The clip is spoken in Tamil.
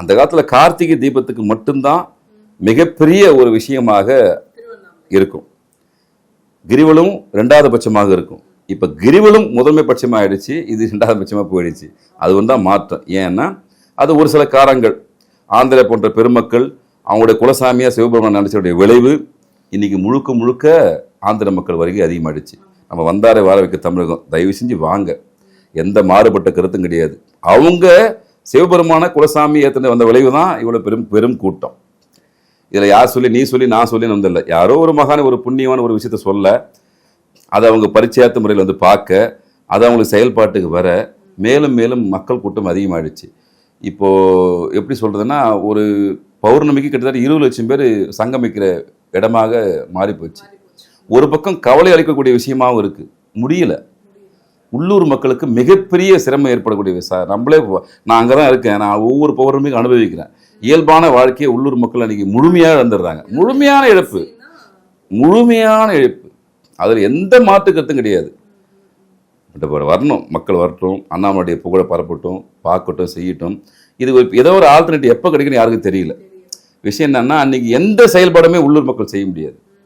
அந்த காலத்தில் கார்த்திகை தீபத்துக்கு மட்டும்தான் மிகப்பெரிய ஒரு விஷயமாக இருக்கும். கிரிவலும் ரெண்டாவது பட்சமாக இருக்கும். இப்போ கிரிவலும் முதன்மை பட்சமாக ஆயிடுச்சு இது ரெண்டாவது பட்சமாக போயிடுச்சு. அது வந்து தான் மாற்றம். ஏன்னா அது ஒரு சில காரங்கள். ஆந்திரா போன்ற பெருமக்கள் அவங்களுடைய குலசாமியாக சிவபெருமான் நினைச்சோடைய விளைவு இன்னைக்கு முழுக்க முழுக்க ஆந்திர மக்கள் வருகை அதிகமாயிடுச்சு. நம்ம வந்தாரை வர வைக்க தமிழகம். தயவு செஞ்சு வாங்க. எந்த மாறுபட்ட கருத்தும் கிடையாது. அவங்க சிவபெருமான குலசாமி ஏற்றின வந்த விளைவு தான் இவ்வளோ பெரும் பெரும் கூட்டம். இதில் யார் சொல்லி நீ சொல்லி நான் சொல்லி வந்தில்ல யாரோ ஒரு மகான ஒரு புண்ணியமான ஒரு விஷயத்த சொல்ல அதை அவங்க பரிச்சயத்த முறையில் வந்து பார்க்க அது அவங்களுக்கு செயல்பாட்டுக்கு வர மேலும் மேலும் மக்கள் கூட்டம் அதிகமாகிடுச்சு இப்போது எப்படி சொல்கிறதுன்னா ஒரு பௌர்ணமிக்கு கிட்டத்தட்ட இருபது லட்சம் பேர் சங்கமிக்கிற இடமாக மாறி போச்சு ஒரு பக்கம் கவலை அளிக்கக்கூடிய விஷயமாவும் இருக்குது முடியல. உள்ளூர் மக்களுக்கு மிகப்பெரிய சிரமம் ஏற்படக்கூடிய விஷயம். நம்மளே நான் அங்கே தான் இருக்கேன். நான் ஒவ்வொரு பௌர்ணமிக்கும் அனுபவிக்கிறேன். இயல்பான வாழ்க்கையை உள்ளூர் மக்கள் அன்றைக்கி முழுமையாக இழந்துடுறாங்க. முழுமையான இழப்பு. முழுமையான இழப்பு. அதில் எந்த மாற்றுக்கருத்தும் கிடையாது. பட் வரணும். மக்கள் வரட்டும். அண்ணாமலையுடைய புகழை பரப்பட்டும் பார்க்கட்டும் செய்யட்டும். இது ஒரு- ஏதோ ஒரு ஆல்டர்னேட்டிவ் எப்போ கிடைக்குன்னு யாருக்கும் தெரியல. விஷயம் என்னன்னா அன்னைக்கு எந்த செயல்பாடுமே உள்ளூர் மக்கள் செய்ய முடியாது.